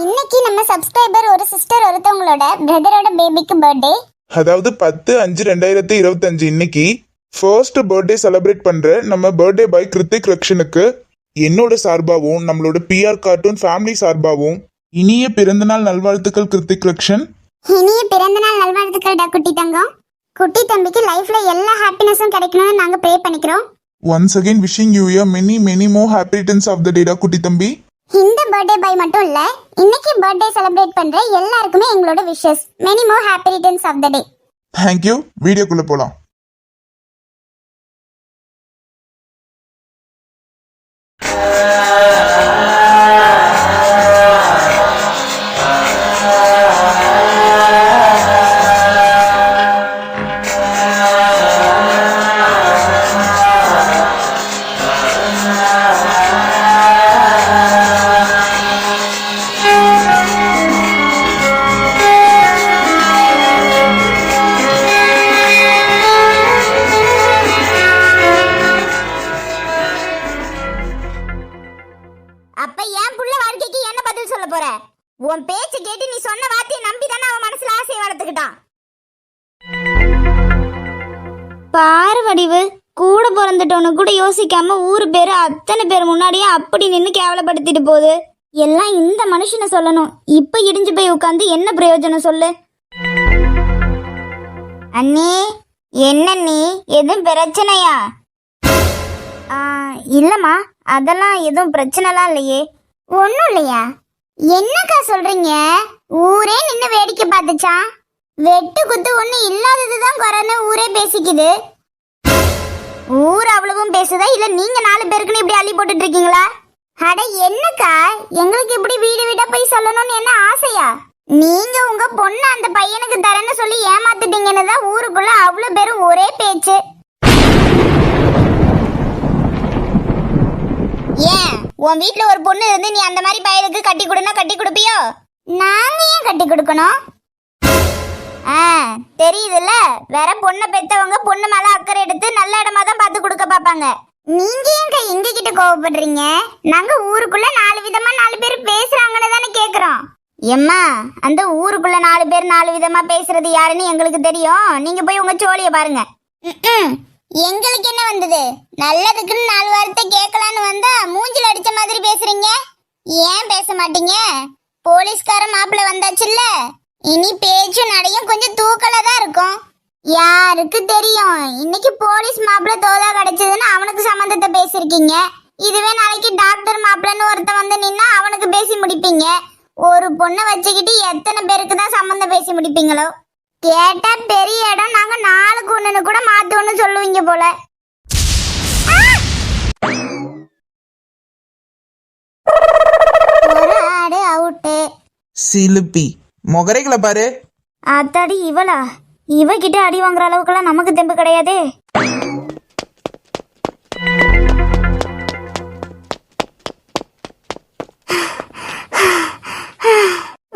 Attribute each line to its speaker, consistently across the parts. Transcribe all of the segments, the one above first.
Speaker 1: இன்னைக்கு நம்ம சப்ஸ்கிரைபர் ஒரு சிஸ்டர் ஒருத்தவங்களோட பிரதரோட பேபிக்கு பர்த்டே
Speaker 2: அதாவது பத்து அஞ்சு ரெண்டாயிரத்தி இருபத்தஞ்சு இன்னைக்கு ஃபர்ஸ்ட் பர்த்டே செலிப்ரேட் பண்ற நம்ம பர்த்டே பாய் கிருத்திக் ரக்ஷனுக்கு என்னோட சார்பாகவும் நம்மளோட பிஆர் கார்ட்டூன் ஃபேமிலி சார்பாகவும் இனிய பிறந்தநாள் நல்வாழ்த்துக்கள் கிருத்திக் ரக்ஷன்.
Speaker 1: இனிய பிறந்தநாள் நல்வாழ்த்துக்கள்டா குட்டி தங்கம். குட்டி தம்பிக்கு லைஃப்ல எல்லா ஹாப்பினஸும் கிடைக்கணும்னு நாங்க ப்ரே பண்ணிக்கிறோம்.
Speaker 2: Once again wishing you a many many more happy returns of the data குட்டி தம்பி.
Speaker 1: இந்த பர்த்டே பாய் மட்டும் இல்ல இன்னைக்கு பர்த்டே செலிப்ரேட் பண்ற எல்லாருக்குமே எங்களோட wishes many more happy returns of the day
Speaker 2: thank you வீடியோக்குள்ள போலாம்.
Speaker 3: அப்ப
Speaker 4: யோசிக்காம ஊர் பேரு அத்தனை பேர் முன்னாடியே அப்படி நின்று கேவலப்படுத்திட்டு போகுது. எல்லாம் இந்த மனுஷனை சொல்லணும். இப்ப இடிஞ்சு போய் உட்காந்து என்ன பிரயோஜனம் சொல்லு? அண்ணி என்ன நீ எதுவும் பிரச்சனையா? ஆ, இல்லம்மா. அதெல்லாம் எதுவும் பிரச்சனைலாம் இல்லையே.
Speaker 1: ஒன்றும் இல்லையா? என்னக்கா சொல்றீங்க? ஊரே நின்று வேடிக்கை பார்த்துச்சான் வெட்டு குத்து ஒண்ணு இல்லாததுதான் குறைன்னு ஊரே பேசிக்குது.
Speaker 4: ஊர் அவ்வளவும் பேசுதா? இல்ல நீங்க நாலு பேருக்குன்னு இப்படி அள்ளி போட்டுட்டு இருக்கீங்களா
Speaker 1: அட என்னக்கா? எங்களுக்கு இப்படி வீடு வீடா போய் சொல்லணும்னு என்ன ஆசையா? நீங்க உங்க பொண்ணு அந்த பையனுக்கு தரேன்னு சொல்லி ஏமாத்துட்டீங்கன்னு தான் ஊருக்குள்ள அவ்வளவு பேரும் ஒரே பேச்சு.
Speaker 3: ஏன்? உன் வீட்ல ஒரு பொண்ணு இருந்து நீ அந்த மாதிரி பையனுக்கு கட்டி கொடுனா கட்டி கொடுப்பியோ?
Speaker 1: நாங்க ஏன் கட்டி கொடுக்கணும்?
Speaker 3: ஆ தெரியுதுல்ல? வேற பொண்ணை பெத்தவங்க பொண்ணு மேல அக்கறை எடுத்து நல்ல இடமா தான் பார்த்து கொடுக்க பாப்பாங்க
Speaker 1: நீங்க ஏங்க எங்க கிட்ட கோவப்படுறீங்க? நாங்க ஊருக்குள்ள நாலு விதமா நாலு பேர் பேசுறாங்கன்னு தானே கேக்குறோம்.
Speaker 3: எம்மா அந்த ஊருக்குள்ள நாலு பேர் நாலு விதமா பேசுறது யாருன்னு எங்களுக்கு தெரியும். நீங்க போய் உங்க சோழிய பாருங்க.
Speaker 1: எங்களுக்கு என்ன வந்தது? நல்லதுக்குன்னு நாலு வார்த்தை கேட்கலான்னு வந்தா மூஞ்சில் அடிச்ச மாதிரி பேசுறீங்க? ஏன் பேச மாட்டீங்க? போலீஸ்கார மாப்பிள்ள வந்தாச்சுல்ல? இனி பேச்சும் நடையும் கொஞ்சம் தூக்கல தான் இருக்கும். யாருக்கு தெரியும்? இன்னைக்கு போலீஸ் மாப்பிள்ள தோதா கிடைச்சதுன்னு அவனுக்கு சம்மந்தத்தை பேசிருக்கீங்க இதுவே நாளைக்கு டாக்டர் மாப்பிள்ளன்னு ஒருத்தன் வந்து நின்னா அவனுக்கு பேசி முடிப்பீங்க. ஒரு பொண்ணை வச்சுக்கிட்டு எத்தனை பேருக்கு தான் சம்மந்தம் பேசி முடிப்பீங்களோ? கேட்டா பெரிய இடம் நாங்க நாளுக்கு ஒண்ணுன்னு கூட மாத்தோம்னு சொல்லுவீங்க போல. ஒரு ஆடு அவுட்டு
Speaker 5: சிலுப்பி. முகரைகளை பாரு.
Speaker 4: அத்தாடி இவளா? இவகிட்ட அடி வாங்குற அளவுக்குலாம் நமக்கு தெம்பு கிடையாதே.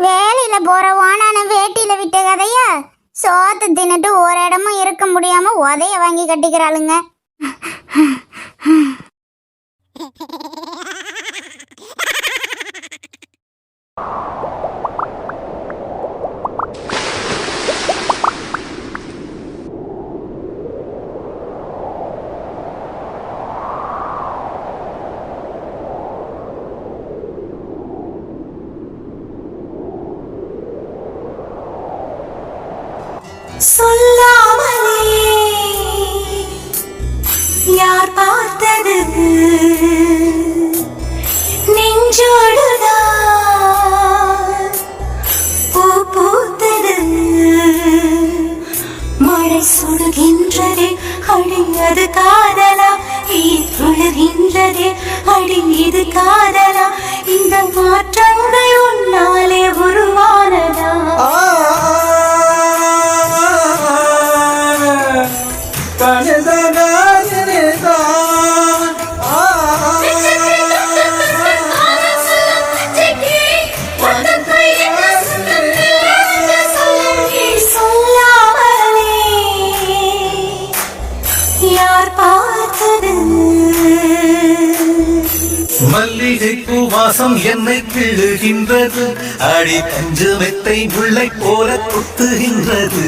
Speaker 1: வேலையில போற வானான வேட்டியில விட்ட கதையா? சோத்து தின்னுட்டு ஒரு இடமும் இருக்க முடியாம உதைய வாங்கி கட்டிக்கிறாளுங்க.
Speaker 6: அது காதலா? ஈர்த்துழுகின்றதே அடி இது காதலா? இந்த மாற்றங்கள் உன்னாலே உருவானதா? சுவாசம் என்னை கிழுகின்றது அடி பஞ்சு மெத்தை முல்லை போல குத்துகின்றது.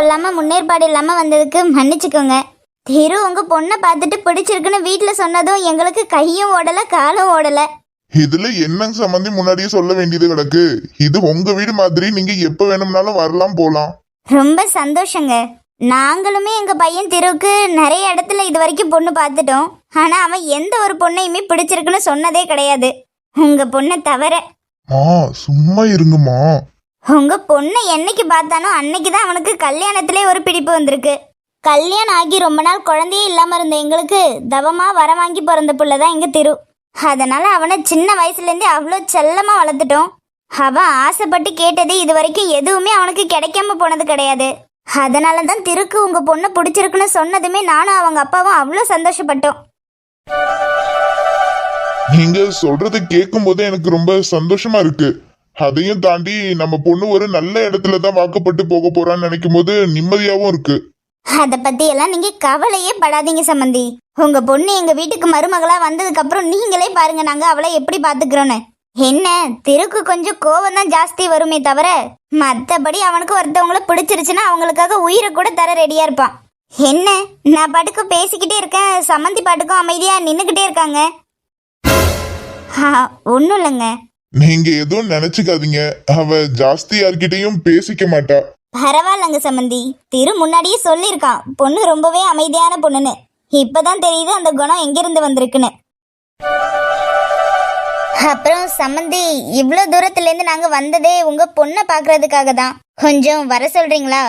Speaker 3: சொல்லாம கொள்ளாம முன்னேற்பாடு இல்லாம வந்ததுக்கு மன்னிச்சுக்கோங்க. திரு உங்க பொண்ணை பார்த்துட்டு பிடிச்சிருக்குன்னு வீட்ல சொன்னதும் எங்களுக்கு கையும் ஓடல காலும் ஓடல.
Speaker 7: இதுல என்ன சம்பந்தி முன்னாடியே சொல்ல வேண்டியது கிடக்கு? இது உங்க வீடு மாதிரி நீங்க எப்ப வேணும்னாலும் வரலாம் போலாம்.
Speaker 3: ரொம்ப சந்தோஷங்க. நாங்களுமே எங்க பையன் திருவுக்கு நிறைய இடத்துல இது வரைக்கும் பொண்ணு பார்த்துட்டோம். ஆனா அவன் எந்த ஒரு பொண்ணையுமே பிடிச்சிருக்குன்னு சொன்னதே கிடையாது. உங்க பொண்ணை தவிர.
Speaker 7: சும்மா இருங்கம்மா.
Speaker 3: உங்க பொண்ணை என்னைக்கு பார்த்தானோ அன்னைக்கு தான் அவனுக்கு கல்யாணத்திலே ஒரு பிடிப்பு வந்திருக்கு. கல்யாணம் ஆகி ரொம்ப நாள் குழந்தையே இல்லாம இருந்த எங்களுக்கு தவமா வர வாங்கி பிறந்த பிள்ளை தான் எங்க திரு. அதனால அவனை சின்ன வயசுல இருந்தே அவ்வளோ செல்லமா வளர்த்துட்டோம். அவன் ஆசைப்பட்டு கேட்டது இது வரைக்கும் எதுவுமே அவனுக்கு கிடைக்காம போனது கிடையாது. அதனால தான் திருக்கு உங்க பொண்ணை பிடிச்சிருக்குன்னு சொன்னதுமே நானும் அவங்க அப்பாவும் அவ்வளோ சந்தோஷப்பட்டோம்.
Speaker 7: நீங்க சொல்றது கேட்கும் போதே எனக்கு ரொம்ப சந்தோஷமா இருக்கு. அதையும் தாண்டி நம்ம பொண்ணு ஒரு நல்ல இடத்துல தான் வாக்கப்பட்டு போக போறான்னு நினைக்கும் போது நிம்மதியாவும் இருக்கு.
Speaker 3: அதை பத்தி எல்லாம் நீங்க கவலையே படாதீங்க சம்மந்தி உங்க பொண்ணு எங்க வீட்டுக்கு மருமகளா வந்ததுக்கு அப்புறம் நீங்களே பாருங்க நாங்க அவளை எப்படி பாத்துக்கிறோன்னு. என்ன திருக்கு கொஞ்சம் கோவம் தான் ஜாஸ்தி வருமே தவிர மத்தபடி அவனுக்கு ஒருத்தவங்கள பிடிச்சிருச்சுன்னா அவங்களுக்காக உயிரை கூட தர ரெடியா இருப்பான். என்ன நான் பாட்டுக்கு பேசிக்கிட்டே இருக்கேன் சம்மந்தி பாட்டுக்கும் அமைதியா நின்னுக்கிட்டே இருக்காங்க. ஒன்றும் இல்லைங்க.
Speaker 7: நீங்க எதுவும் நினைச்சுக்காதீங்க. அவ ஜாஸ்தி யார்கிட்டயும் பேசிக்க மாட்டா.
Speaker 3: பரவாயில்லங்க சம்மந்தி திரு முன்னாடியே சொல்லியிருக்கான் பொண்ணு ரொம்பவே அமைதியான பொண்ணுன்னு. இப்பதான் தெரியுது அந்த குணம் எங்கிருந்து வந்திருக்குன்னு. அப்புறம் சம்மந்தி இவ்வளோ தூரத்துல இருந்து நாங்க வந்ததே உங்க பொண்ணை பாக்குறதுக்காக தான். கொஞ்சம் வர சொல்றீங்களா?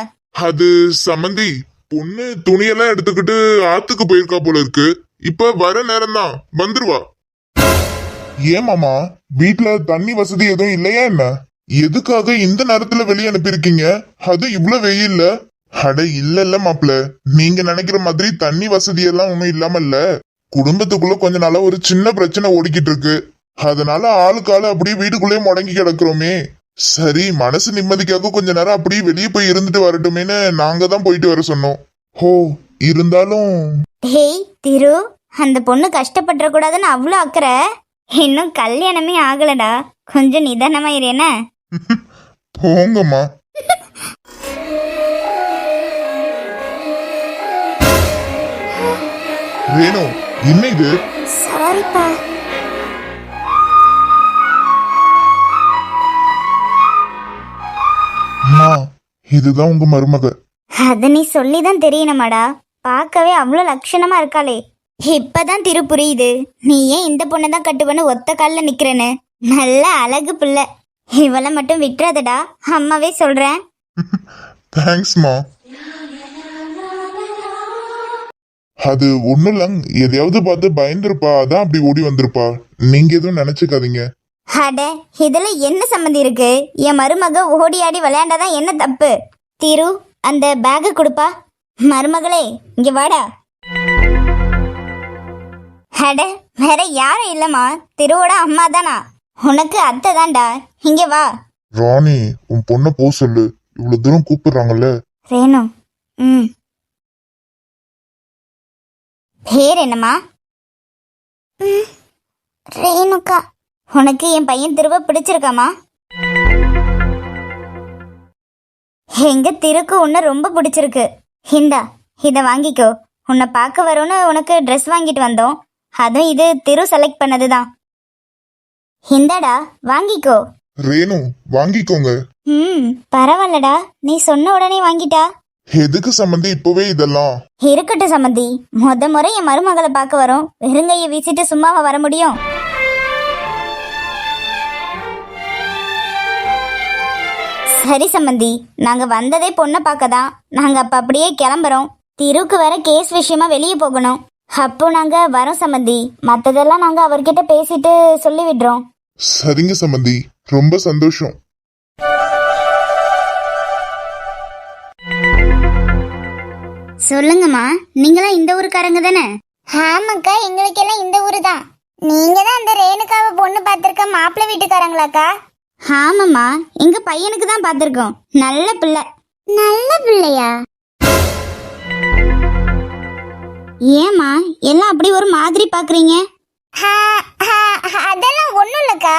Speaker 7: அது சம்மந்தி பொண்ணு துணியெல்லாம் எடுத்துக்கிட்டு ஆத்துக்கு போயிருக்கா போல இருக்கு. இப்ப வர நேரம் தான் வந்துருவா. ஏமாமா வீட்ல தண்ணி வசதி எதுவும் இல்லையா என்ன? எதுக்காக இந்த நேரத்துல வெளியே அனுப்பியிருக்கீங்க? அது இவ்வளவு வெயில்ல அட இல்ல இல்ல மாப்ள நீங்க நினைக்கிற மாதிரி தண்ணி வசதி எல்லாம் ஒண்ணும் இல்லாம இல்ல குடும்பத்துக்குள்ள கொஞ்ச நாளா ஒரு சின்ன பிரச்சனை ஓடிக்கிட்டு இருக்கு அதனால ஆளுக்கு ஆளு அப்படியே வீட்டுக்குள்ளேயே முடங்கி கிடக்குறோமே. சரி மனசு நிம்மதிக்காக கொஞ்ச நேரம் அப்படியே வெளியே போய் இருந்துட்டு வரட்டுமேன்னு நாங்க தான் போயிட்டு வர சொன்னோம். ஹோ இருந்தாலும்
Speaker 3: ஹேய் திரு. அந்த பொண்ணு கஷ்டப்பட்டுற கூடாதுன்னு அவ்வளோ அக்கறை. இன்னும் கல்யாணமே ஆகலடா. கொஞ்சம் நிதானமா இரு என்ன
Speaker 7: போங்கம்மா. ரேணு என்ன இது?
Speaker 3: சாரிப்பா
Speaker 7: அம்மா இதுதான் உங்க மருமக.
Speaker 3: அது நீ சொல்லிதான் தெரியணுமாடா. பார்க்கவே அவ்வளோ லட்சணமா இருக்காளே. இப்பதான் திரு புரியுது. நீ ஏன் இந்த பொண்ணை தான் கட்டுவன்னு ஒத்த கால்ல நிக்கிறேன்னு. நல்ல அழகு பிள்ளை. இவளை மட்டும் விட்டுறாதடா. அம்மாவே சொல்றேன்.
Speaker 7: தேங்க்ஸ்மா அது ஒண்ணும் இல்லங் எதையாவது பார்த்து பயந்துருப்பா. அதான் அப்படி ஓடி வந்திருப்பா. நீங்க எதுவும் நினைச்சுக்காதீங்க.
Speaker 3: அட இதுல என்ன சம்மந்தி இருக்கு? என் மருமக ஓடி ஆடி விளையாண்டாதான் என்ன தப்பு? திரு அந்த பேக்கை கொடுப்பா. மருமகளே இங்க வாடா. அட வேற யாரும் இல்லம்மா. திருவோட அம்மா தானா? உனக்கு அத்தை தான்டா. இங்க வா.
Speaker 7: ராணி உன் பொண்ணை போ சொல்லு. இவ்வளவு தூரம் கூப்பிடுறாங்கல்ல?
Speaker 3: ரேணு ம். பேர் என்னம்மா? ம், ரேணுக்கா உனக்கு என் பையன் திருவ பிடிச்சிருக்காமா எங்க திருக்கு உன்னை ரொம்ப பிடிச்சிருக்கு. இந்தா இதை வாங்கிக்கோ. உன்னை பார்க்க வரோன்னு உனக்கு ட்ரெஸ் வாங்கிட்டு வந்தோம். அதுவும் இது திரு செலக்ட் பண்ணதுதான். இந்தாடா வாங்கிக்கோ.
Speaker 7: ரேணு வாங்கிக்கோங்க.
Speaker 3: ம் பரவாயில்லடா. நீ சொன்ன உடனே வாங்கிட்டா.
Speaker 2: எதுக்கு சம்பந்தி இப்பவே இதெல்லாம்?
Speaker 3: இருக்கட்டும் சம்மந்தி. முத முறை என் மருமகளை பார்க்க வரோம். வெறுங்கையை வீசிட்டு சும்மாவா வர முடியும்? சரி சம்மந்தி. நாங்க வந்ததே பொண்ணை பார்க்க தான் நாங்க அப்ப அப்படியே கிளம்புறோம். திருவுக்கு வேற கேஸ் விஷயமா வெளியே போகணும். அப்போ நாங்க வரோம் சம்மந்தி மத்ததெல்லாம் நாங்க அவர்கிட்ட பேசிட்டு சொல்லி விடுறோம்.
Speaker 2: சரிங்க சம்பந்தி ரொம்ப சந்தோஷம்.
Speaker 3: சொல்லுங்கம்மா நீங்களாம் இந்த ஊருக்காரங்க தானே?
Speaker 1: ஆமாக்கா எங்களுக்கெல்லாம் இந்த ஊரு தான் நீங்க தான் அந்த ரேணுகாவை பொண்ணு பார்த்திருக்க மாப்பிள்ளை வீட்டுக்காரங்களாக்கா?
Speaker 3: ஆமாம்மா எங்க பையனுக்கு தான் பார்த்துருக்கோம். நல்ல பிள்ளை.
Speaker 1: நல்ல பிள்ளையா?
Speaker 3: ஏம்மா எல்லாம் அப்படி ஒரு மாதிரி பாக்குறீங்க?
Speaker 1: அதெல்லாம் ஒண்ணும் இல்லக்கா.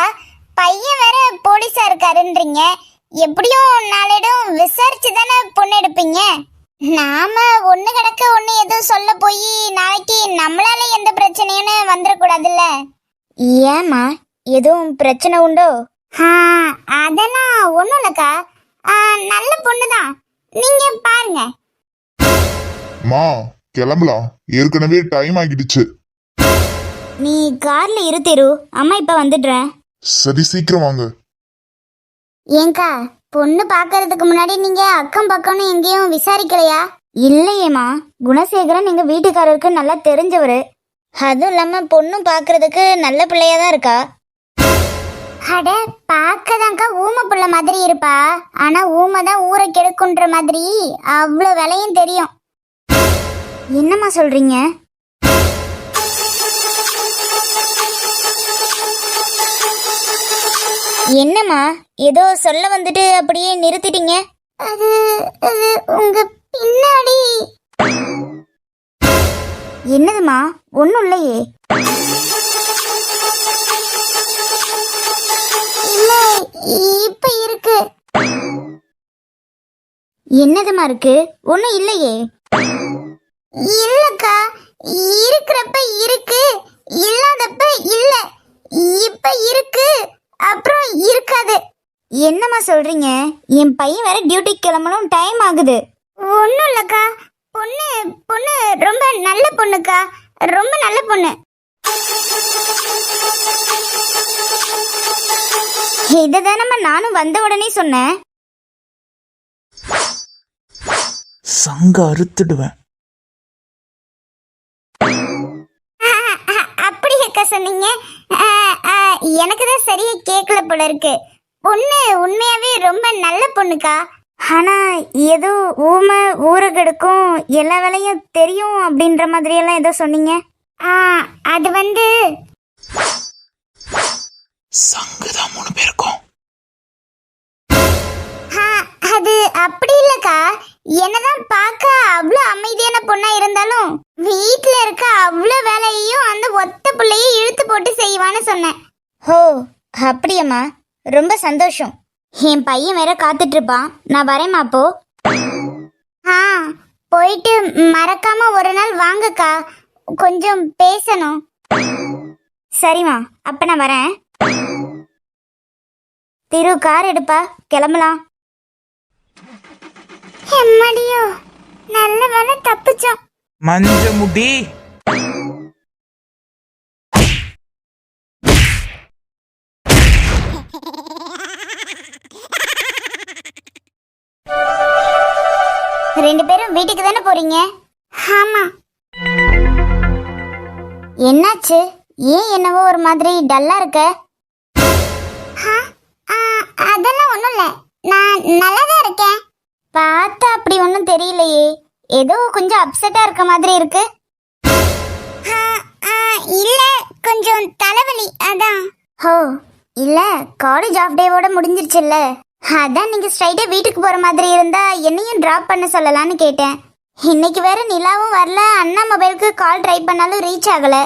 Speaker 1: பையன் வேற போலீஸா இருக்காருன்றீங்க. எப்படியும் நாளிடம் விசாரிச்சு தானே பொண்ணு எடுப்பீங்க? நாம ஒண்ணு கிடக்க ஒண்ணு எதுவும் சொல்ல போய் நாளைக்கு நம்மளால எந்த பிரச்சனையும்னு வந்துடக்கூடாதுல்ல
Speaker 3: ஏம்மா எதுவும் பிரச்சனை உண்டோ?
Speaker 1: ஆ, அதெல்லாம் ஒண்ணும் இல்லக்கா. நல்ல பொண்ணு தான் நீங்க பாருங்க.
Speaker 2: மா கிளம்பலாம் ஏற்கனவே டைம் ஆகிடுச்சு.
Speaker 3: நீ கார்ல இரு திரு. அம்மா இப்ப வந்துடுறேன்
Speaker 2: சரி சீக்கிரம் வாங்க.
Speaker 1: ஏங்கா பொண்ணு பார்க்கறதுக்கு முன்னாடி நீங்க அக்கம் பக்கம்னு எங்கேயும் விசாரிக்கலையா?
Speaker 3: இல்லையேம்மா. குணசேகரன் எங்க வீட்டுக்காரருக்கு நல்லா தெரிஞ்சவரு. அதுவும் இல்லாம பொண்ணும் பாக்குறதுக்கு நல்ல பிள்ளையா தான் இருக்கா?
Speaker 1: அட பார்க்கதாங்க்கா ஊமை புள்ள மாதிரி இருப்பா. ஆனா ஊமை தான் ஊரை கெடுக்குன்ற மாதிரி. அவ்வளோ விலையும் தெரியும்.
Speaker 3: என்னம்மா சொல்றீங்க? என்னம்மா? ஏதோ சொல்ல வந்துட்டு அப்படியே நிறுத்திட்டீங்க?
Speaker 1: அது அது உங்க பின்னாடி.
Speaker 3: என்னதுமா ஒன்றும் இல்லையே.
Speaker 1: இல்ல இப்ப இருக்கு.
Speaker 3: என்னதுமா இருக்கு? ஒன்றும் இல்லையே.
Speaker 1: இல்லக்கா இருக்கிறப்ப இருக்கு இல்லாதப்ப இல்ல. இப்ப இருக்கு அப்புறம் இருக்காது.
Speaker 3: என்னம்மா சொல்றீங்க? என் பையன் வேற டியூட்டிக்கு கிளம்பணும் டைம் ஆகுது.
Speaker 1: ஒன்றும் இல்லக்கா. பொண்ணு பொண்ணு ரொம்ப நல்ல பொண்ணுக்கா. ரொம்ப நல்ல பொண்ணு.
Speaker 3: இதை தானம்மா நானும் வந்த உடனே சொன்னேன்.
Speaker 5: சங்க அறுத்துடுவேன்.
Speaker 1: அப்படி அக்கா சொன்னீங்க. எனக்கு தான் சரியா கேட்கல போல இருக்கு. பொண்ணு உண்மையாவே ரொம்ப நல்ல பொண்ணுக்கா.
Speaker 3: ஆனா ஏதோ ஊமை ஊரகெடுக்கும் எல்லா வேலையும் தெரியும் அப்படின்ற மாதிரி எல்லாம் ஏதோ சொன்னீங்க.
Speaker 1: ஆ, அது வந்து
Speaker 5: சங்கு தான் மூணு பேருக்கும்.
Speaker 1: அது அப்படி இல்லக்கா. என்னதான் பார்க்க அவ்வளோ அமைதியான பொண்ணா இருந்தாலும் வீட்டில் இருக்க அவ்வளோ வேலையையும் அந்த ஒத்த பிள்ளையை இழுத்து போட்டு செய்வான்னு சொன்னேன்.
Speaker 3: ஹோ அப்படியம்மா. ரொம்ப சந்தோஷம். என் பையன் வேற காத்துட்டு இருப்பான் நான் வரேம்மா அப்போ.
Speaker 1: ஆ போயிட்டு மறக்காம ஒரு நாள் வாங்கக்கா. கொஞ்சம் பேசணும்.
Speaker 3: சரிம்மா அப்ப நான் வரேன். திரு கார் எடுப்பா. கிளம்பலாம்.
Speaker 1: எம்மடியோ நல்ல வேலை தப்பிச்சோம்.
Speaker 5: மஞ்ச முடி.
Speaker 1: ரெண்டு பேரும் வீட்டுக்கு தானே போறீங்க? ஆமா.
Speaker 3: என்னாச்சு? ஏன் என்னவோ ஒரு மாதிரி டல்லா இருக்க?
Speaker 1: அதெல்லாம் ஒண்ணும் இல்ல. நான் நல்லா தான் இருக்கேன்.
Speaker 3: பார்த்தா அப்படி ஒன்றும் தெரியலையே. ஏதோ கொஞ்சம் அப்செட்டா இருக்க மாதிரி இருக்கு.
Speaker 1: இல்ல கொஞ்சம் தலைவலி அதான்.
Speaker 3: ஹோ இல்ல காலேஜ் ஆஃப் டேவோட முடிஞ்சிருச்சுல்ல. அதான் நீங்க ஸ்ட்ரைட்டா வீட்டுக்கு போற மாதிரி இருந்தா என்னையும் டிராப் பண்ண சொல்லலாம்னு கேட்டேன். இன்னைக்கு வேற நிலாவும் வரல அண்ணா மொபைலுக்கு கால் ட்ரை பண்ணாலும் ரீச் ஆகல.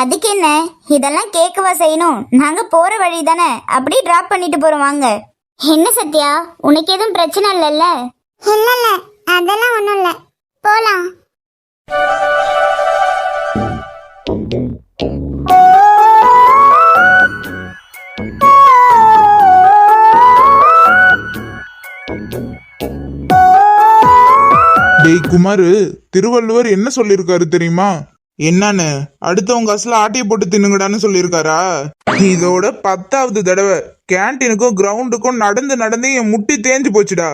Speaker 3: அதுக்கு என்ன இதெல்லாம் கேட்கவா செய்யணும். நாங்க போற வழி தானே அப்படியே டிராப் பண்ணிட்டு போறோம் வாங்க. என்ன சத்யா உனக்கு எதுவும் பிரச்சனை இல்லைல்ல?
Speaker 1: இல்ல இல்ல அதெல்லாம் ஒண்ணும் இல்ல. போலாம்.
Speaker 2: டேய் குமாரு திருவள்ளுவர் என்ன சொல்லியிருக்காரு தெரியுமா? என்னன்னு? அடுத்தவங்க காசுல ஆட்டையை போட்டு தின்னுங்கடான்னு சொல்லியிருக்காரா இதோட பத்தாவது தடவை கேன்டீனுக்கும் கிரவுண்டுக்கும் நடந்து நடந்து என் முட்டி தேஞ்சு போச்சுடா.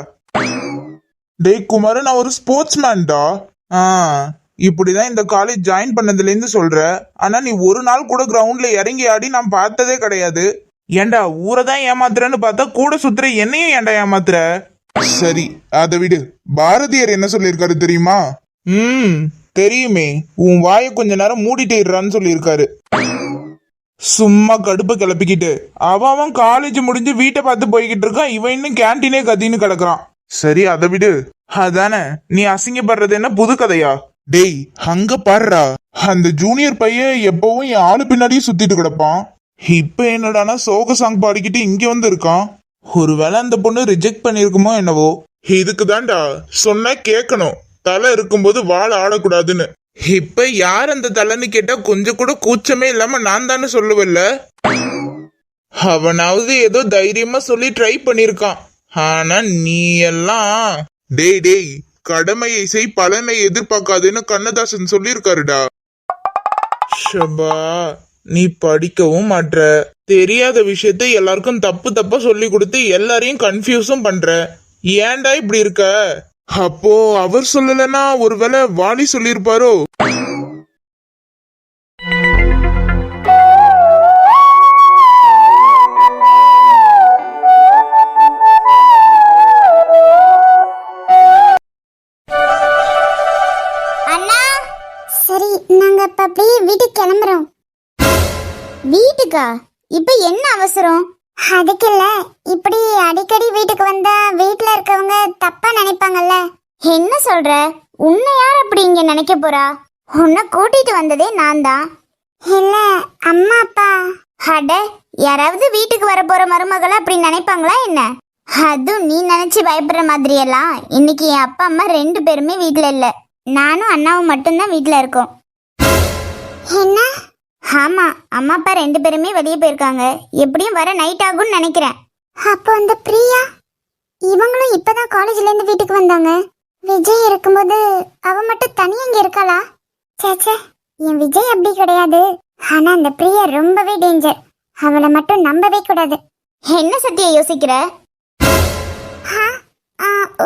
Speaker 2: டேய் குமாரு நான் ஒரு ஸ்போர்ட்ஸ் மேன்டா ஆ இப்படிதான் இந்த காலேஜ் ஜாயின் பண்ணதுலேருந்து சொல்ற. ஆனா நீ ஒரு நாள் கூட கிரவுண்ட்ல இறங்கி ஆடி நான் பார்த்ததே கிடையாது. ஏன்டா ஊரை தான் ஏமாத்துறேன்னு பார்த்தா கூட சுத்துற என்னையும் ஏன்டா ஏமாத்துற? சரி அதை விடு. பாரதியார் என்ன சொல்லியிருக்காரு தெரியுமா? ம் தெரியுமே. உன் வாயை கொஞ்ச நேரம் மூடிட்டு இருறான்னு சொல்லியிருக்காரு. சும்மா கடுப்பை கிளப்பிக்கிட்டு. அவன் அவன் காலேஜ் முடிஞ்சு வீட்டை பார்த்து போய்கிட்டு இருக்கான். இவன் இன்னும் கேன்டீனே கத்தின்னு கிடக்குறான். சரி அதை விடு. அதானே நீ அசிங்கப்படுறது என்ன புது கதையா? டேய் அங்க பாருடா. அந்த ஜூனியர் பையன் எப்பவும் என் ஆளு பின்னாடியே சுத்திட்டு கிடப்பான். இப்ப என்னடானா சோக சாங் பாடிக்கிட்டு இங்க வந்து இருக்கான் ஒருவேளை அந்த பொண்ணு ரிஜெக்ட் பண்ணிருக்குமோ என்னவோ. இதுக்கு தான்டா சொன்னா கேட்கணும் தலை இருக்கும்போது வாழ ஆடக்கூடாதுன்னு. இப்ப யார் அந்த தலைன்னு கேட்டா கொஞ்சம் கூட கூச்சமே இல்லாம நான் தானே சொல்லுவல்ல அவனாவது ஏதோ தைரியமா சொல்லி ட்ரை பண்ணிருக்கான் ஆனா நீ எல்லாம் டேய் டேய் கடமையை செய் பலனை எதிர்பார்க்காதுன்னு கண்ணதாசன் சொல்லியிருக்காருடா. ஷபா நீ படிக்கவும் மாட்ற. தெரியாத விஷயத்தை எல்லாருக்கும் தப்பு தப்பா சொல்லி கொடுத்து எல்லாரையும் கன்ஃபியூஸும் பண்ற. ஏன்டா இப்படி இருக்க? அப்போ அவர் சொல்லலைன்னா ஒருவேளை வாலி சொல்லியிருப்பாரோ?
Speaker 1: வீட்டுக்கா
Speaker 3: இப்ப என்ன அவசரம்?
Speaker 1: அதுக்கு இல்ல இப்படி அடிக்கடி வீட்டுக்கு வந்தா வீட்ல இருக்கவங்க தப்பா நினைப்பாங்கல்ல?
Speaker 3: என்ன சொல்ற? உன்னை யார் அப்படி இங்க நினைக்க போறா? உன்னை கூட்டிட்டு வந்ததே நான் தான்
Speaker 1: இல்ல அம்மா அப்பா.
Speaker 3: அட யாராவது வீட்டுக்கு வர போற மருமகளை அப்படி நினைப்பாங்களா என்ன? அதுவும் நீ நினைச்சு பயப்படுற மாதிரி எல்லாம் இன்னைக்கு என் அப்பா அம்மா ரெண்டு பேருமே வீட்ல இல்ல. நானும் அண்ணாவும் மட்டும்தான் வீட்ல இருக்கோம்.
Speaker 1: என்ன?
Speaker 3: ஆமா அம்மா அப்பா ரெண்டு பேருமே வெளியே போயிருக்காங்க. எப்படியும் வர நைட் ஆகும்னு நினைக்கிறேன்.
Speaker 1: அப்போ அந்த பிரியா? இவங்களும் இப்பதான் காலேஜ்ல இருந்து வீட்டுக்கு வந்தாங்க. விஜய் இருக்கும்போது அவ மட்டும் தனியா இங்க இருக்காளா? சேச்சே என் விஜய் அப்படி கிடையாது. ஆனா அந்த பிரியா ரொம்பவே டேஞ்சர் அவளை மட்டும் நம்பவே கூடாது.
Speaker 3: என்ன சத்திய யோசிக்கிற?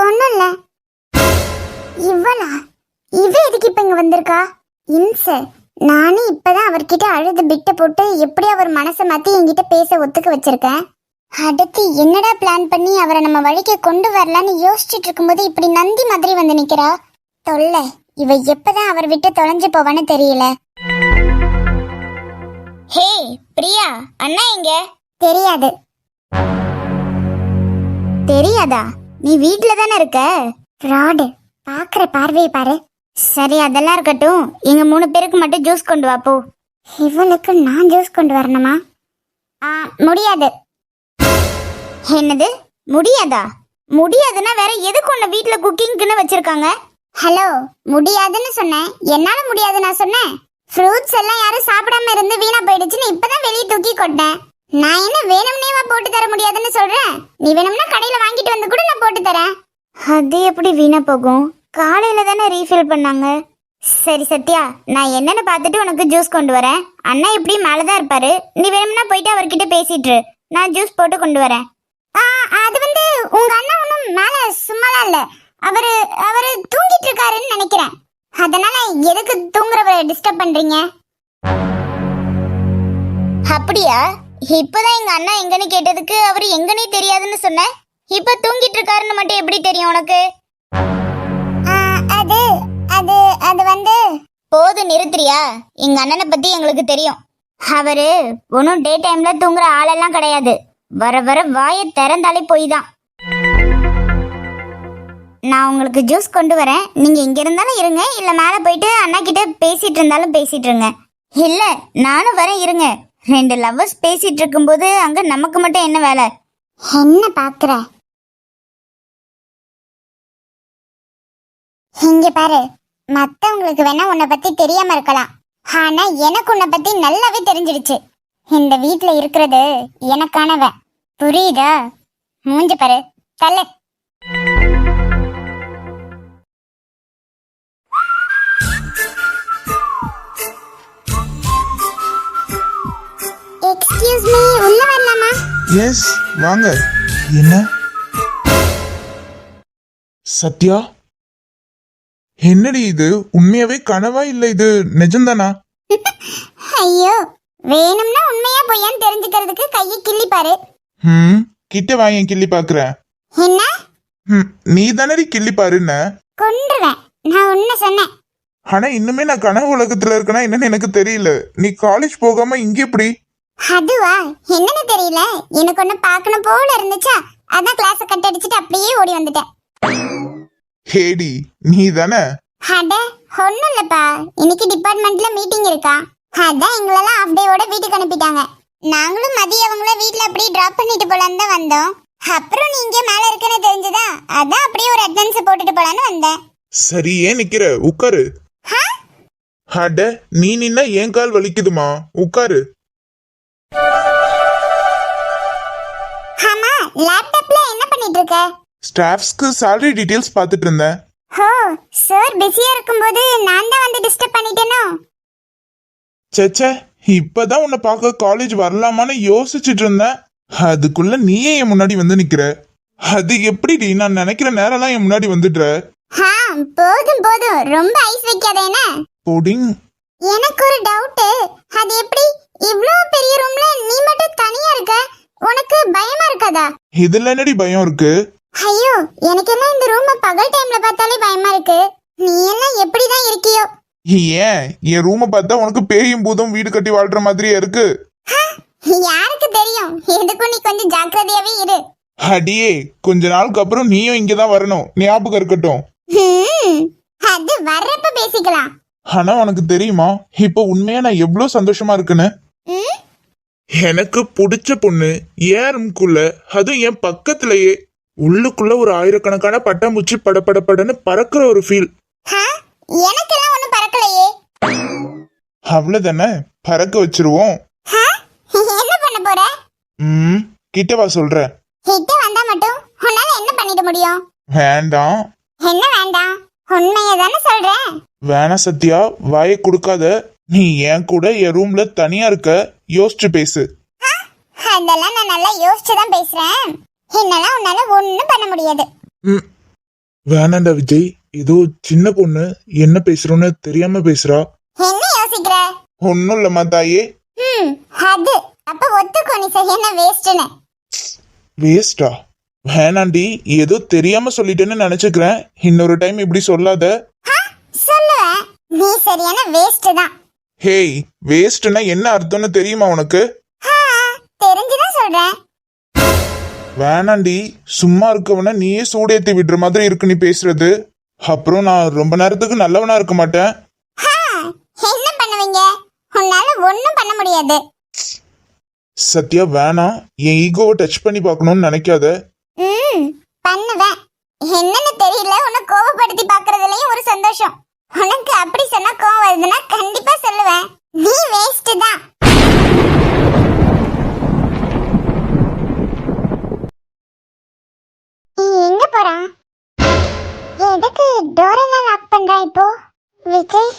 Speaker 1: ஒன்னும் இல்ல. இவளா? இவ எதுக்கு இப்ப இங்க வந்திருக்கா? இன்ச நானும் இப்பதான் அவர்கிட்ட அழுது பிட்ட போட்டு எப்படி அவர் மனசை மாத்தி என்கிட்ட பேச ஒத்துக்க வச்சிருக்கேன்? அடுத்து என்னடா பிளான் பண்ணி அவரை நம்ம வழிக்கு கொண்டு வரலான்னு யோசிச்சுட்டு இருக்கும்போது இப்படி நந்தி மாதிரி வந்து நிக்கிறா? தொல்லை. இவ எப்பதான் அவர் விட்டு தொலைஞ்சு போவான்னு தெரியல.
Speaker 3: ஹே பிரியா அண்ணா எங்க?
Speaker 1: தெரியாது.
Speaker 3: தெரியாதா? நீ வீட்ல தானே இருக்க?
Speaker 1: ஃப்ராடு. பாக்குற பார்வையை பாரு.
Speaker 3: சரி அதெல்லாம் இருக்கட்டும். எங்க மூணு பேருக்கு மட்டும் ஜூஸ் கொண்டு வா போ.
Speaker 1: இவளுக்கு நான் ஜூஸ் கொண்டு வரணுமா? ஆ முடியாது.
Speaker 3: என்னது? முடியாதா? முடியாதுன்னா வேற எதுக்கு உன்னை வீட்டில் குக்கிங்க்குன்னு வச்சிருக்காங்க?
Speaker 1: ஹலோ முடியாதுன்னு சொன்னேன். என்னால முடியாது நான் சொன்னேன். ஃப்ரூட்ஸ் எல்லாம் யாரும் சாப்பிடாம இருந்து வீணா போயிடுச்சுன்னு இப்பதான் வெளியே தூக்கி கொட்டேன். நான் என்ன வேணும்னேவா போட்டு தர முடியாதுன்னு சொல்றேன்? நீ வேணும்னா கடையில வாங்கிட்டு வந்து கூட நான் போட்டு தரேன்.
Speaker 3: அது எப்படி வீணா போகும்? காலையில தானே ரீஃபில் பண்ணாங்க? சரி சத்யா நான் என்னன்னு பார்த்துட்டு உனக்கு ஜூஸ் கொண்டு வரேன். அண்ணா இப்படி மேலே தான் இருப்பாரு? நீ வேணும்னா போயிட்டு அவர்கிட்ட பேசிட்டு நான் ஜூஸ் போட்டு கொண்டு வரேன்.
Speaker 1: அது வந்து உங்க அண்ணா ஒன்றும் மேல சும்மாலாம் இல்ல. அவரு அவரு தூங்கிட்டு இருக்காருன்னு நினைக்கிறேன். அதனால எதுக்கு தூங்குறவரை டிஸ்டர்ப் பண்றீங்க?
Speaker 3: அப்படியா? இப்பதான் எங்க அண்ணா எங்கன்னு கேட்டதுக்கு அவர் எங்கன்னே தெரியாதுன்னு சொன்ன? இப்ப தூங்கிட்டு இருக்காருன்னு மட்டும் எப்படி தெரியும் உனக்கு?
Speaker 1: அது அது வந்து?
Speaker 3: போது நிறுத்துறியா? எங்க அண்ணனை பத்தி எங்களுக்கு தெரியும். அவரு ஒன்றும் டே டைம்ல தூங்குற ஆளெல்லாம் கிடையாது. வர வர வாயை திறந்தாலே போய் தான் நான் உங்களுக்கு ஜூஸ் கொண்டு வரேன். நீங்க இங்க இருந்தாலும் இருங்க. இல்ல மேல போயிட்டு அண்ணா கிட்ட பேசிட்டு இருந்தாலும் பேசிட்டு இருங்க. இல்ல நானும் வரேன் இருங்க. ரெண்டு லவ்வர்ஸ் பேசிட்டு இருக்கும்போது அங்க நமக்கு மட்டும் என்ன வேலை?
Speaker 1: என்ன பாக்குற? இங்க பாரு. மத்தவங்களுக்கு வேணா உன்னை பத்தி தெரியாம இருக்கலாம். ஆனா எனக்கு உன்னை பத்தி நல்லாவே தெரிஞ்சிடுச்சு. இந்த வீட்ல இருக்கிறது எனக்கானவன். புரியுதா? மூஞ்சி பாரு. தள்ளு. வரலாமா?
Speaker 2: எஸ் வாங்க. என்ன? சத்யா? என்னடி இது? உண்மையாவே கனவா இல்ல இது? நிஜம்தானா?
Speaker 1: ஐயோ வேணும்னா உண்மையா பொய்யான்னு தெரிஞ்சுக்கிறதுக்கு கையை கிள்ளி பாரு.
Speaker 2: ம் கிட்ட வாங்க கிள்ளி பாக்குறேன்
Speaker 1: என்ன?
Speaker 2: ம் நீ தானடி கிள்ளி பாருன்ன
Speaker 1: கொன்றுவேன். நான் உன்ன சொன்னேன்.
Speaker 2: ஆனா இன்னுமே நான் கனவு உலகத்துல இருக்கேனா என்னன்னு எனக்கு தெரியல. நீ காலேஜ் போகாம இங்க எப்படி?
Speaker 1: அதுவா? என்னன்னு தெரியல. எனக்கு ஒண்ணு பார்க்கணும் போல இருந்துச்சா? அதான் கிளாஸ கட் அடிச்சுட்டு அப்படியே ஓடி வந்துட்டேன்.
Speaker 2: ஹேடி நீ தானே
Speaker 1: அட ஒண்ணும் இல்லப்பா இன்னைக்கு டிபார்ட்மெண்ட்ல மீட்டிங் இருக்கா? அதான் எங்களெல்லாம் ஆஃப் டேவோட வீட்டுக்கு அனுப்பிட்டாங்க. நாங்களும் மதியம் அவங்கள வீட்ல அப்படியே டிராப் பண்ணிட்டு போலான்னு தான் வந்தோம். அப்புறம் நீ இங்கே மேல இருக்கன்னு தெரிஞ்சதா? அதான் அப்படியே ஒரு அட்டெண்டன்ஸ் போட்டுட்டு போலான்னு வந்தேன்.
Speaker 2: சரி ஏன் நிக்கிற? உட்காரு. அட நீ நின்னா ஏன் கால் வலிக்குதுமா? உட்காரு.
Speaker 1: ஆமா லேப்டாப்ல என்ன பண்ணிட்டு இருக்க?
Speaker 2: ஸ்டாஃப்ஸ்க்கு salary டீடைல்ஸ் பார்த்துட்டு இருந்தேன்.
Speaker 1: ஹோ சார் பிஸியா இருக்கும்போது நான் தான் வந்து டிஸ்டர்ப் பண்ணிட்டேனோ?
Speaker 2: சேச்சே இப்பதான் உன்னை பார்க்க காலேஜ் வரலாமான்னு யோசிச்சுட்டு இருந்தேன். அதுக்குள்ள நீயே என் முன்னாடி வந்து நிக்கிற. அது எப்படிடி நான் நினைக்கிற நேரம்லாம் என் முன்னாடி வந்துடுற.
Speaker 1: ஆ போதும் போதும். ரொம்ப ஐஸ் வைக்காதேன
Speaker 2: போடிங்.
Speaker 1: எனக்கு ஒரு டவுட் அது எப்படி? இவ்ளோ பெரிய ரூம்ல நீ மட்டும் தனியா இருக்க? உனக்கு பயமா இருக்காதா?
Speaker 2: இதுல என்னடி பயம் இருக்கு?
Speaker 1: ஐயோ எனக்கு என்ன இந்த ரூம் பகல் டைம்ல பார்த்தாலே பயமா இருக்கு. நீ எல்லாம் எப்படிதான் இருக்கியோ?
Speaker 2: ஏன் என் ரூமை பார்த்தா உனக்கு பேயும் பூதம் வீடு கட்டி வாழ்ற மாதிரியே இருக்கு.
Speaker 1: யாருக்கு தெரியும்? எதுக்கும் நீ கொஞ்சம் ஜாக்கிரதையாவே இரு.
Speaker 2: அடியே கொஞ்ச நாளுக்கு அப்புறம் நீயும் இங்கதான் வரணும். ஞாபகம் இருக்கட்டும்.
Speaker 1: அது வர்றப்ப பேசிக்கலாம்.
Speaker 2: ஆனா உனக்கு தெரியுமா? இப்போ உண்மையா நான் எவ்வளவு சந்தோஷமா இருக்குன்னு? எனக்கு பிடிச்ச பொண்ணு ஏன் ரூம்குள்ள அதுவும் என் பக்கத்திலேயே. உள்ளுக்குள்ள ஒரு ஆயிரக்கணக்கான பட்டாம்பூச்சி படபடபடன்னு பறக்கிற ஒரு ஃபீல்
Speaker 1: எனக்கெல்லாம் ஒண்ணும் பறக்கலையே.
Speaker 2: அவ்வளவுதானே? பறக்க வச்சிருவோம்.
Speaker 1: என்ன பண்ண போற?
Speaker 2: ம் கிட்ட வா சொல்றேன்
Speaker 1: கிட்ட வந்தா மட்டும் உன்னால என்ன பண்ணிட முடியும்?
Speaker 2: வேண்டாம்.
Speaker 1: என்ன வேண்டாம்? உண்மையை தானே சொல்றேன்
Speaker 2: வேணாம் சத்யா வாயை கொடுக்காத. நீ என் கூட என் ரூம்ல தனியா இருக்க. யோசிச்சு பேசு.
Speaker 1: அதெல்லாம் நான் நல்லா யோசிச்சு தான் பேசுறேன். என்னெல்லாம் உன்னால ஒண்ணும் பண்ண முடியாது.
Speaker 2: ம். வேணாண்டா விஜய். ஏதோ சின்ன பொண்ணு என்ன பேசுறோன்னு தெரியாம பேசுறா.
Speaker 1: என்ன யோசிக்கிற?
Speaker 2: ஒன்னும் இல்லம்மா தாயே.
Speaker 1: ம் அது. அப்ப ஒத்துக்கோ நீ சரியான வேஸ்ட்னு
Speaker 2: வேஸ்டா வேணாண்டி ஏதோ தெரியாம சொல்லிட்டேன்னு நினைச்சுக்கிறேன். இன்னொரு டைம் இப்படி சொல்லாத.
Speaker 1: சொல்லுவேன் நீ சரியான வேஸ்ட் தான்.
Speaker 2: ஹேய் வேஸ்ட்னா என்ன அர்த்தம்னு தெரியுமா உனக்கு?
Speaker 1: ஆ, தெரிஞ்சுதான் சொல்றேன்.
Speaker 2: வேணாண்டி சும்மா இருக்கவன நீயே சூடேத்தி விடுற மாதிரி இருக்கு நீ பேசுறது. அப்புறம் நான் ரொம்ப நேரத்துக்கு நல்லவனா இருக்க மாட்டேன்.
Speaker 1: என்ன பண்ணுவீங்க? உன்னால ஒண்ணும் பண்ண முடியாது.
Speaker 2: சத்யா வேணாம். என் ஈகோவை டச் பண்ணி பார்க்கணும்னு நினைக்காத.
Speaker 1: ம் பண்ணுவேன். என்னன்னு தெரியல உன்னை கோவப்படுத்தி பாக்குறதுலயும் ஒரு சந்தோஷம். உனக்கு அப்படி சொன்னா கோவம் வருதுன்னா கண்டிப்பா சொல்லுவேன். நீ வேஸ்ட் தான். எங்க போறான் எதுக்கு டோர் எல்லாம் லாக் பண்றா இப்போ? விஜய்?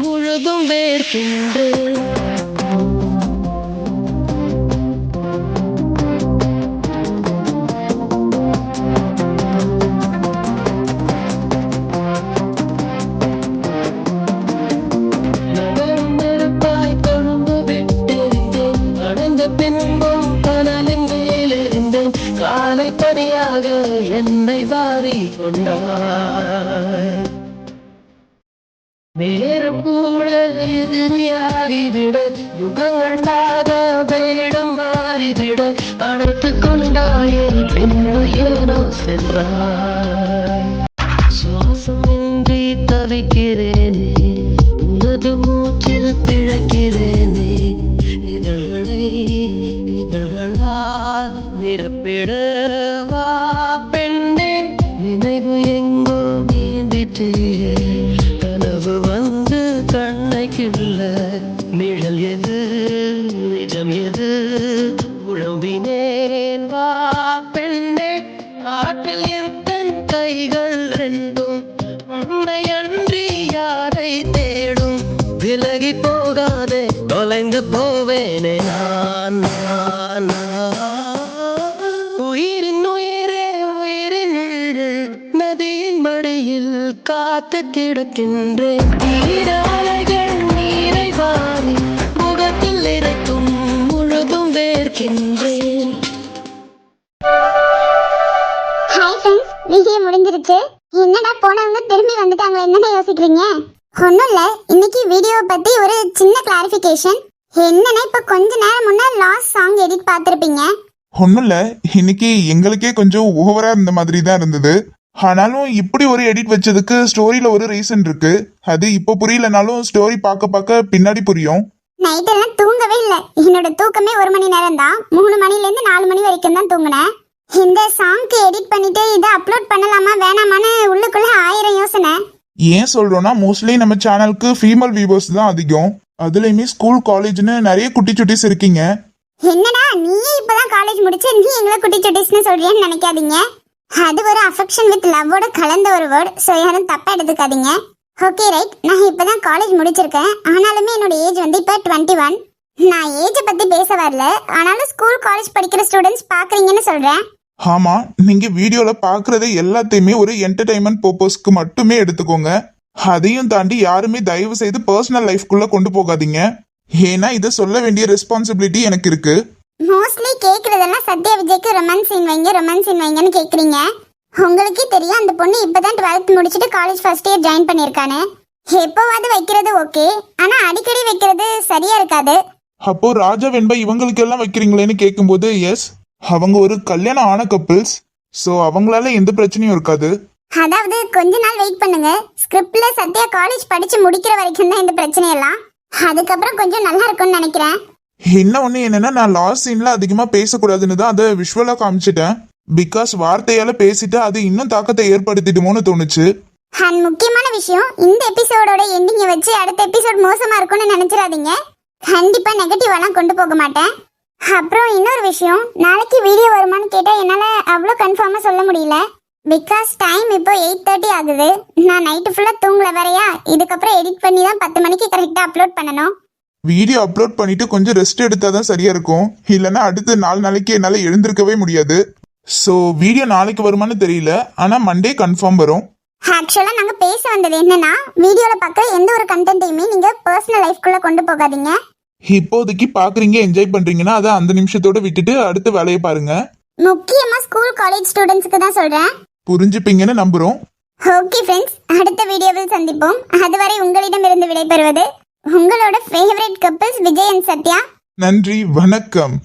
Speaker 8: முழுதும் வேர்க்கின்ற கொண்டாய். நேரம் கூட எதிரியாகிவிட யுகங்களாக வேடம் மாறிவிட அழைத்து கொண்டாயே சென்றாய். சுவாசமின்றி
Speaker 9: நீரை வாரி முகத்தில் இறைக்கும் முழுதும் வேர்க்கின்றேன்.
Speaker 1: வீடியோ முடிஞ்சிருச்சு. என்னடா போனவங்க திரும்பி வந்துட்டாங்க என்னடா யோசிக்கிறீங்க? ஒன்றும் இல்லை இன்னைக்கு வீடியோவை பற்றி ஒரு சின்ன கிளாரிஃபிகேஷன் என்னன்னா இப்போ கொஞ்ச நேரம் முன்னே லாஸ்ட் சாங் எடிட் பார்த்துருப்பீங்க.
Speaker 2: ஒன்றும் இல்லை இன்னைக்கு எங்களுக்கே கொஞ்சம் ஓவரா இருந்த மாதிரி தான் இருந்தது. ஆனாலும் இப்படி ஒரு எடிட் வச்சதுக்கு ஸ்டோரியில ஒரு ரீசன் இருக்கு. அது இப்போ புரியலனாலும் ஸ்டோரி பார்க்க பார்க்க பின்னாடி புரியும்.
Speaker 1: நைட்டெல்லாம் தூங்கவே இல்லை. என்னோட தூக்கமே ஒரு மணி நேரம் தான். மூணு மணிலேருந்து நாலு மணி வரைக்கும் தான் தூங்கினேன். இந்த சாங்க்கு எடிட் பண்ணிட்டு இதை அப்லோட் பண்ணலாமா வேணாமான்னு உள்ளுக்குள்ள ஆயிரம் யோசனை.
Speaker 2: ஏன் சொல்றோம்னா மோஸ்ட்லி நம்ம சேனலுக்கு ஃபீமேல் வியூவர்ஸ் தான் அதிகம். அதுலயுமே ஸ்கூல் காலேஜ்னு நிறைய குட்டி சுட்டிஸ் இருக்கீங்க.
Speaker 1: என்னடா நீயே இப்பதான் காலேஜ் முடிச்சு நீ எங்களை குட்டி சுட்டிஸ்னு சொல்றியன்னு நினைக்காதீங்க. அது ஒரு அஃபெக்ஷன் வித் லவ்வோட கலந்த ஒரு வேர்ட் ஸோ யாரும் தப்பா எடுத்துக்காதீங்க. ஓகே ரைட் நான் இப்போ தான் காலேஜ் முடிச்சிருக்கேன். ஆனாலுமே என்னோட ஏஜ் வந்து இப்போ டுவெண்ட்டி ஒன் நான் ஏஜை பத்தி பேச வரல. ஆனாலும் ஸ்கூல் காலேஜ் படிக்கிற ஸ்டூடெண்ட்ஸ் பாக்குறீங்கன்னு சொல்றேன்.
Speaker 2: ஆமா நீங்க வீடியோல பாக்குறது எல்லாத்தையுமே ஒரு என்டர்டைன்மெண்ட் பர்பஸ்க்கு மட்டுமே எடுத்துக்கோங்க. அதையும் தாண்டி யாருமே தயவு செய்து பர்சனல் லைஃப்குள்ள கொண்டு போகாதீங்க. ஏன்னா இதை சொல்ல வேண்டிய ரெஸ்பான்சிபிலிட்டி எனக்கு இருக்கு.
Speaker 1: மோஸ்ட்லி கேக்குறதெல்லாம் சத்யா விஜய்க்கு ரொமான்ஸ் சீன் வைங்க ரொமான்ஸ் சீன் வைங்கன்னு கேக்குறீங்க. உங்களுக்கே தெரியும் அந்த பொண்ணு இப்பதான் டுவெல்த் முடிச்சுட்டு காலேஜ் ஃபர்ஸ்ட் இயர் ஜாயின் பண்ணியிருக்கானு எப்போவாது வைக்கிறது ஓகே ஆனா அடிக்கடி வைக்கிறது சரியா இருக்காது.
Speaker 2: அப்போ ராஜா வெண்பா இவங்களுக்கு எல்லாம் வைக்கிறீங்களேன்னு கேட்கும்போது எஸ் அவங்க ஒரு கல்யாணம் ஆன கப்பிள்ஸ் ஸோ அவங்களால எந்த பிரச்சனையும் இருக்காது.
Speaker 1: அதாவது கொஞ்ச நாள் வெயிட் பண்ணுங்க. ஸ்கிரிப்ட்ல சத்யா காலேஜ் படிச்சு முடிக்கிற வரைக்கும் தான் இந்த பிரச்சனை எல்லாம் அதுக்கப்புறம் கொஞ்சம் நல்லா இருக்கும்னு நினைக்கிறேன்.
Speaker 2: என்ன ஒண்ணு என்னன்னா நான் லாஸ்ட் சீன்ல அதிகமா பேசக்கூடாதுன்னு தான் அதை விஷுவலா காமிச்சிட்டேன். பிகாஸ் வார்த்தையால பேசிட்டு அது இன்னும் தாக்கத்தை ஏற்படுத்திடுமோன்னு தோணுச்சு.
Speaker 1: அண்ட் முக்கியமான விஷயம் இந்த எபிசோடோட எண்டிங்கை வச்சு அடுத்த எபிசோட் மோசமா இருக்கும்னு நினைச்சிடாதீங்க. கண்டிப்பா நெகட்டிவ் எல்லாம் கொண்டு போக மாட்டேன். அப்புறம் இன்னொரு விஷயம் நாளைக்கு வீடியோ வருமான்னு கேட்டா என்னால அவ்வளோ கன்ஃபார்மா சொல்ல முடியல. பிகாஸ் டைம் இப்போ எயிட் தேர்ட்டி ஆகுது. நான் நைட்டு ஃபுல்லாக தூங்கல வரையா? இதுக்கப்புறம் எடிட் பண்ணி தான் பத்து மணிக்கு கரெக்டாக அப்லோட் பண்ணணும்.
Speaker 2: வீடியோ அப்லோட் பண்ணிட்டு கொஞ்சம் ரெஸ்ட் எடுத்தா தான் சரியா இருக்கும். இல்லைன்னா அடுத்த நாலு நாளைக்கு என்னால எழுந்திருக்கவே முடியாது. ஸோ வீடியோ நாளைக்கு வருமான்னு தெரியல. ஆனா மண்டே கன்ஃபார்ம் வரும்.
Speaker 1: ஆக்சுவலா நாங்க பேச வந்தது என்னன்னா வீடியோல பார்க்குற எந்த ஒரு கண்டென்ட்டையுமே நீங்க பர்சனல் லைஃப்குள்ள கொண்டு போகாதீங்க.
Speaker 2: இப்போதைக்கு பாக்குறீங்க என்ஜாய் பண்றீங்கன்னா அதை அந்த நிமிஷத்தோட விட்டுட்டு அடுத்த வேலையை பாருங்க.
Speaker 1: முக்கியமா ஸ்கூல் காலேஜ் ஸ்டூடெண்ட்ஸ்க்கு தான் சொல்றேன்.
Speaker 2: புரிஞ்சுப்பீங்கன்னு நம்புறோம்.
Speaker 1: ஓகே ஃப்ரெண்ட்ஸ் அடுத்த வீடியோவில் சந்திப்போம். அதுவரை உங்களிடமிருந்து விடைபெறுவது உங்களோட favourite couples Vijay and Sathya.
Speaker 2: நன்றி வணக்கம்.